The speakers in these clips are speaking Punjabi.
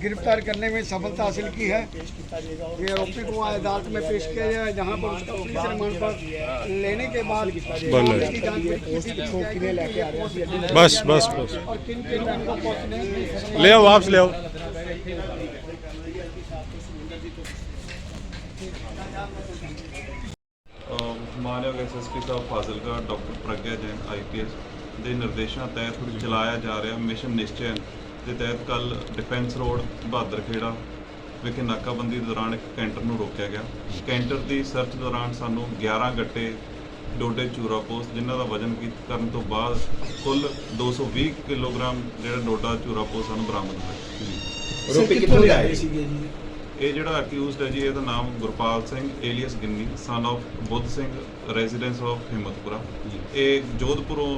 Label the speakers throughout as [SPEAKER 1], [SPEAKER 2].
[SPEAKER 1] गिरफ्तार करने में सफलता हासिल की है ये आरोपी को अदालत में पेश किया गया है जहां पर उसका पुलिस रिमांड पर लेने के बाद मामले की जांच में किसी किने लेके आ रहे
[SPEAKER 2] बस बस बस
[SPEAKER 1] और किन किन को पहुंचने
[SPEAKER 2] ले आओ वापस ले आओ
[SPEAKER 3] ਅਹ ਮਾਨਯੋਗ SSP sahib Fazilka doctor Pragya Jain IPS ਦੇ ਨਿਰਦੇਸ਼ਾਂ ਤਹਿਤ ਚਲਾਇਆ ਜਾ ਰਿਹਾ ਮਿਸ਼ਨ ਨਿਸ਼ਚੈ ਦੇ ਤਹਿਤ ਕੱਲ ਡਿਫੈਂਸ ਰੋਡ ਬਹਾਦਰ ਖੇੜਾ ਵਿਖੇ ਨਾਕਾਬੰਦੀ ਦੌਰਾਨ ਇੱਕ ਕੈਂਟਰ ਨੂੰ ਰੋਕਿਆ ਗਿਆ। ਕੈਂਟਰ ਦੀ ਸਰਚ ਦੌਰਾਨ ਸਾਨੂੰ 11 ਗੱਟੇ ਡੋਡੇ ਚੂਰਾ ਪੋਸਟ ਜਿਨ੍ਹਾਂ ਦਾ ਵਜ਼ਨ ਕੀ ਕਰਨ ਤੋਂ ਬਾਅਦ ਕੁੱਲ 220 ਕਿਲੋਗ੍ਰਾਮ ਜਿਹੜਾ ਡੋਡਾ ਚੂਰਾ ਪੋਸਟ ਸਾਨੂੰ ਬਰਾਮਦ ਹੋਇਆ।
[SPEAKER 4] ਰੋਪੀ ਕਿੱਥੋਂ ਲਿਆਏ ਸੀਗੇ ਜੀ?
[SPEAKER 3] ਇਹ ਜਿਹੜਾ ਅਕਿਊਜ਼ਡ ਹੈ ਜੀ ਇਹਦਾ ਨਾਮ Gurpal Singh alias Ginni son of Budh Singh residence of Himmatpura. ਇਹ ਜੋਧਪੁਰੋਂ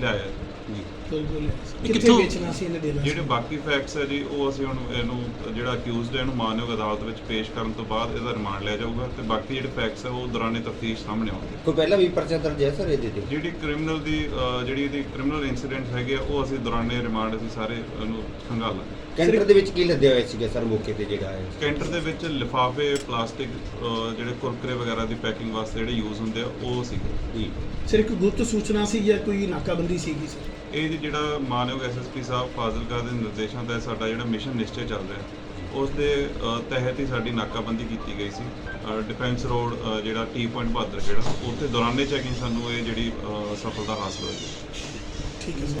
[SPEAKER 3] ਲਿਆਇਆ ਜੀ।
[SPEAKER 4] ਕਿੱਥੇ ਵੇਚਣਾ ਸੀ ਇਹਨੇ ਦੇਣਾ
[SPEAKER 3] ਜਿਹੜੇ ਬਾਕੀ ਫੈਕਟਸ ਹੈ ਜੀ ਉਹ ਅਸੀਂ ਹੁਣ ਇਹਨੂੰ ਜਿਹੜਾ ਅਕਿਊਜ਼ਡ ਹੈ ਇਹਨੂੰ ਮਾਨਯੋਗ ਅਦਾਲਤ ਵਿੱਚ ਪੇਸ਼ ਕਰਨ ਤੋਂ ਬਾਅਦ ਇਹਦਾ ਰਿਮਾਂਡ ਲਿਆ ਜਾਊਗਾ ਤੇ ਬਾਕੀ ਜਿਹੜੇ ਫੈਕਟਸ ਹੈ ਉਹ ਦੌਰਾਨੇ ਤਫਤੀਸ਼ ਸਾਹਮਣੇ ਆਉਣਗੇ।
[SPEAKER 5] ਕੋਈ ਪਹਿਲਾਂ ਵੀ ਪਰਚਾ ਦਰਜ ਹੈ ਸਰ ਇਹਦੇ ਤੇ?
[SPEAKER 3] ਜਿਹੜੀ ਕ੍ਰਿਮੀਨਲ ਦੀ ਜਿਹੜੀ ਇਹਦੀ ਕ੍ਰਿਮੀਨਲ ਇਨਸੀਡੈਂਟ ਹੈਗੇ ਆ, ਉਹ ਅਸੀਂ ਦੌਰਾਨੇ ਰਿਮਾਂਡ ਅਸੀਂ ਸਾਰੇ ਇਹਨੂੰ ਖੰਗਾਲਾਂਗੇ
[SPEAKER 5] ਕੈਂਟਰ ਦੇ ਵਿੱਚ ਕੀ ਲੱਦਿਆ ਹੋਇਆ ਸੀਗਾ ਸਰ ਮੌਕੇ ਤੇ ਜਿਹੜਾ ਹੈ
[SPEAKER 3] ਕੈਂਟਰ ਦੇ ਵਿੱਚ ਲਿਫਾਫੇ ਪਲਾਸਟਿਕ ਜਿਹੜੇ ਕੁਰਕਰੇ ਵਗੈਰਾ ਦੀ ਪੈਕਿੰਗ ਵਾਸਤੇ ਜਿਹੜੇ ਯੂਜ਼ ਹੁੰਦੇ ਆ ਉਹ ਸੀਗੇ।
[SPEAKER 5] ਜੀ।
[SPEAKER 4] ਸਰ ਇੱਕ ਗੁਪਤ ਸੂਚਨਾ ਸੀ ਜਾਂ ਕੋਈ ਨਾਕਾਬੰਦੀ ਸੀਗੀ ਸਰ?
[SPEAKER 3] ਇਹ ਜੀ ਜਿਹੜਾ ਮਾਨਯੋਗ ਐਸਐਸਪੀ ਸਾਹਿਬ ਫਾਜ਼ਿਲਕਾ ਦੇ ਨਿਰਦੇਸ਼ਾਂ ਤਹਿਤ ਸਾਡਾ ਜਿਹੜਾ ਮਿਸ਼ਨ ਨਿਸ਼ਚੈ ਚੱਲ ਰਿਹਾ, ਉਸ ਦੇ ਤਹਿਤ ਹੀ ਸਾਡੀ ਨਾਕਾਬੰਦੀ ਕੀਤੀ ਗਈ ਸੀ। ਡਿਫੈਂਸ ਰੋਡ ਜਿਹੜਾ ਟੀ ਪੁਆਇੰਟ ਬਹਾਦਰ ਜਿਹੜਾ ਉੱਥੇ ਦੌਰਾਨੇ ਚੈਕਿੰਗ ਸਾਨੂੰ ਇਹ ਜਿਹੜੀ ਸਫਲਤਾ ਹਾਸਲ ਹੋਈ।
[SPEAKER 4] ਠੀਕ ਹੈ ਸਰ।